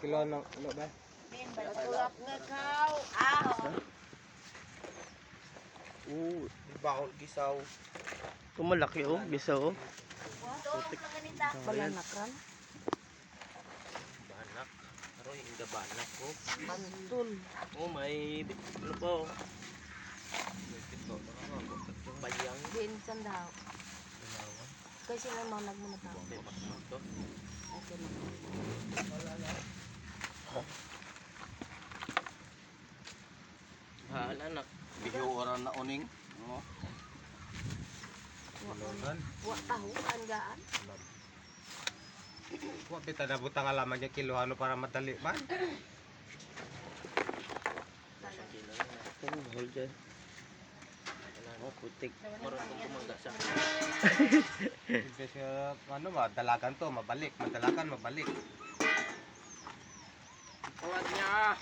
Kilo ng ano ba? Tulap nga kaw. Ah. Oo, Bakol gisaw. ito malaki oh, bisa oh. Putik. Balanakran. Banak. Pero yung banak ko. Pantul. Oh, may ano pa oh. Bayang. Dinsan daw. Kasi may mga nagmuna tao. May makmak to. Okay na. Hala anak. Bigyo oran na uning. No. Wa tahu ang gaan. Wa pita na butang alaman niya kilohano para madali man. Oh, mahal dyan. Oh, putik. Maroon kong tumangga sa ano madalagan to, mabalik, madalagan, mabalik. Kawad niya.